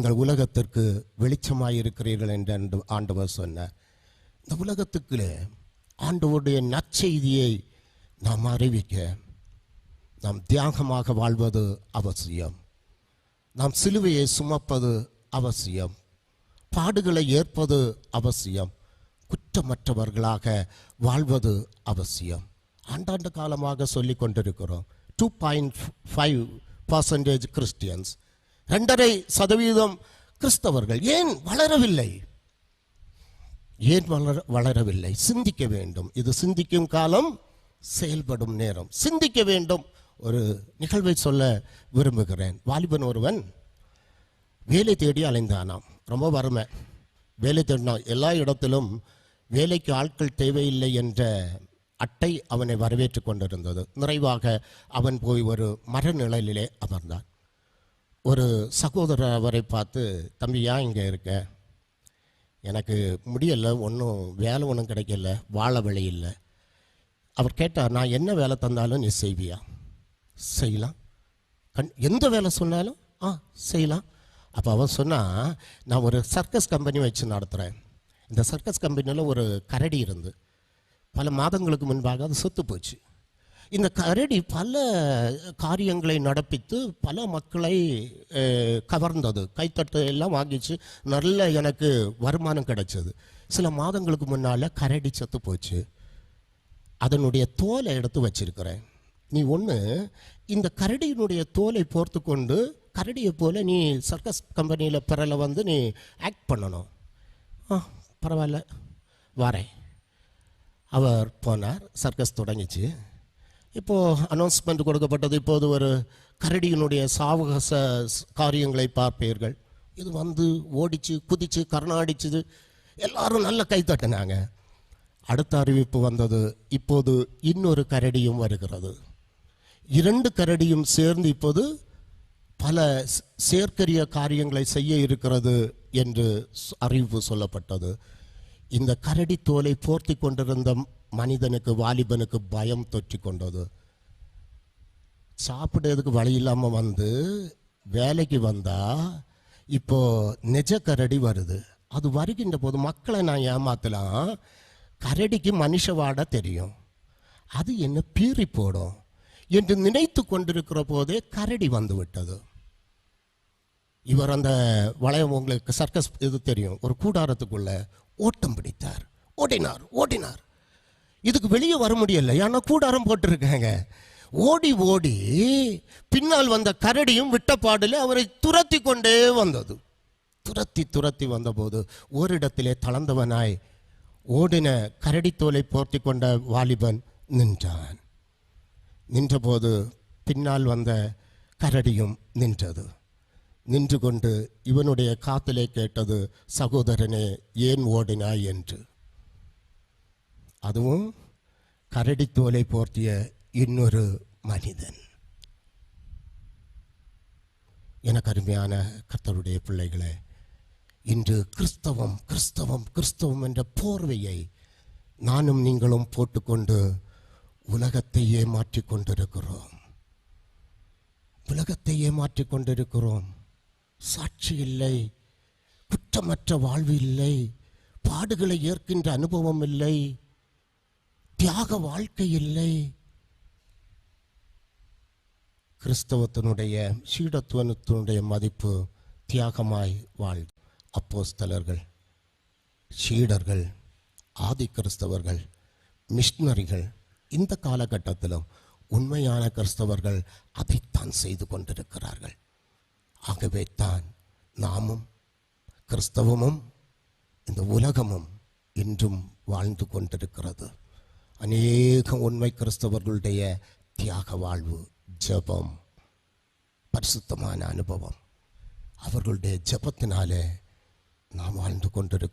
நீங்கள் உலகத்திற்கு வெளிச்சமாயிருக்கிறீர்கள் என்று ஆண்டவர் சொன்னார். இந்த உலகத்துக்குள்ளே ஆண்டவருடைய நற்செய்தியை நாம் அறிவிக்க நாம் தியாகமாக வாழ்வது அவசியம். நாம் சிலுவையை சுமப்பது அவசியம். பாடுகளை ஏற்பது அவசியம். குற்றமற்றவர்களாக வாழ்வது அவசியம். ஆண்டாண்டு காலமாக சொல்லிக் கொண்டிருக்கிறோம். Two point five percentage Christians ரெண்டரை சதவீதம் கிறிஸ்தவர்கள் ஏன் வளரவில்லை? ஏன் வளர வளரவில்லை? சிந்திக்க வேண்டும். இது சிந்திக்கும் காலம் செயல்படும் நேரம். சிந்திக்க வேண்டும். ஒரு நிகழ்வை சொல்ல விரும்புகிறேன். வாலிபன் ஒருவன் வேலை தேடி அலைந்தானாம். ரொம்ப வறுமை. வேலை தேடினான் எல்லா இடத்திலும் வேலைக்கு ஆட்கள் தேவையில்லை என்ற அட்டை அவனை வரவேற்று கொண்டிருந்தது. நிறைவாக அவன் போய் ஒரு மரநிழலிலே அமர்ந்தான். ஒரு சகோதரர் அவரை பார்த்து தம்பி ஏன் இங்கே இருக்க? எனக்கு முடியலை ஒன்றும் வேலை ஒன்றும் கிடைக்கல வாழ வழி இல்லை. அவர் கேட்டார் நான் என்ன வேலை தந்தாலும் நீ செய்வியா? செய்யலாம். கண் எந்த வேலை சொன்னாலும்? ஆ செய்யலாம். அப்போ அவன் சொன்னால் நான் ஒரு சர்க்கஸ் கம்பெனி வச்சு நடத்துகிறேன் இந்த சர்க்கஸ் கம்பெனியில் ஒரு கரடி இருந்து பல மாதங்களுக்கு முன்பாக அது செத்து போச்சு. இந்த கரடி பல காரியங்களை நடப்பித்து பல மக்களை கவர்ந்தது. கைத்தட்டு எல்லாம் வாங்கிச்சு. நல்ல எனக்கு வருமானம் கிடைச்சது. சில மாதங்களுக்கு முன்னால் கரடி செத்து போச்சு. அதனுடைய தோலை எடுத்து வச்சிருக்கிறேன். நீ ஒன்று இந்த கரடியினுடைய தோலை போர்த்து கொண்டு கரடியை போல் நீ சர்க்கஸ் கம்பெனியில் பிறல வந்து நீ ஆக்ட் பண்ணணும். ஆ பரவாயில்ல. வரேன். அவர் போனார். சர்க்கஸ் தொடங்கிச்சு. இப்போது அனௌன்ஸ்மெண்ட் கொடுக்கப்பட்டது. இப்போது ஒரு கரடியினுடைய சாவகாச காரியங்களை பார்ப்பீர்கள். இது வந்து ஓடிச்சு குதிச்சு கர்ணாடிச்சுது. எல்லாரும் நல்ல கை தட்டினாங்க. அடுத்த அறிவிப்பு வந்தது. இப்போது இன்னொரு கரடியும் வருகிறது. இரண்டு கரடியும் சேர்ந்து இப்போது பல சேர்க்கரிய காரியங்களை செய்ய இருக்கிறது என்று அறிவிப்பு சொல்லப்பட்டது. இந்த கரடி தோலை போர்த்தி கொண்டிருந்த மனிதனுக்கு வாலிபனுக்கு பயம் தொற்றி கொண்டது சாப்பிடுறதுக்கு வழி இல்லாமல் வந்து வேலைக்கு வந்தால் இப்போ நிஜ கரடி வருது. அது வருகின்ற போது மக்களை நான் ஏமாத்தலாம் கரடிக்கு மனுஷ வாட தெரியும். அது என்ன பீறி போடும் என்று நினைத்து கொண்டிருக்கிற போதே கரடி வந்து விட்டது. இவர் அந்த வளையம் உங்களுக்கு சர்க்கஸ் இது தெரியும். ஒரு கூடாரத்துக்குள்ள ஓட்டம் பிடித்தார். ஓடினார் ஓடினார். இதுக்கு வெளியே வர முடியல. ஏன்னா கூடாரம் போட்டிருக்காங்க. ஓடி ஓடி பின்னால் வந்த கரடியும் விட்டப்பாடில் அவரை துரத்தி கொண்டே வந்தது. துரத்தி துரத்தி வந்தபோது ஓரிடத்திலே தளர்ந்தவனாய் ஓடின கரடி தோலை போர்த்தி கொண்ட வாலிபன் நின்றான். நின்றபோது பின்னால் வந்த கரடியும் நின்றது. நின்று கொண்டு இவனுடைய காத்திலே கேட்டது சகோதரனே ஏன் ஓடினாய்? என்று. அதுவும் கரடி தோலை போர்த்திய இன்னொரு மனிதன். என கருமையான கர்த்தருடைய பிள்ளைகளே இன்று கிறிஸ்தவம் கிறிஸ்தவம் கிறிஸ்தவம் என்ற போர்வையை நானும் நீங்களும் போட்டுக்கொண்டு உலகத்தை ஏமாற்றிக் கொண்டிருக்கிறோம். உலகத்தை ஏமாற்றிக் கொண்டிருக்கிறோம். சாட்சி இல்லை. குற்றமற்ற வாழ்வு இல்லை. பாடுகளை ஏற்கின்ற அனுபவம் இல்லை. தியாக வாழ்க்கை இல்லை. கிறிஸ்தவத்தினுடைய சீடத்துவத்தினுடைய மதிப்பு தியாகமாய் வாழ் அப்போஸ்தலர்கள் சீடர்கள் ஆதி கிறிஸ்தவர்கள் மிஷினரிகள் இந்த காலகட்டத்திலும் உண்மையான கிறிஸ்தவர்கள் அதைத்தான் செய்து கொண்டிருக்கிறார்கள். ஆகவே தான் நாமும் கிறிஸ்தவமும் இந்த உலகமும் இன்றும் வாழ்ந்து கொண்டிருக்கிறது. அநேக உண்மை கிறிஸ்தவர்களுடைய தியாக வாழ்வு ஜபம் பரிசுத்தமான அனுபவம். அவர்களுடைய ஜபத்தினாலே நாம் வாழ்ந்து கொண்டிருக்கிறோம்.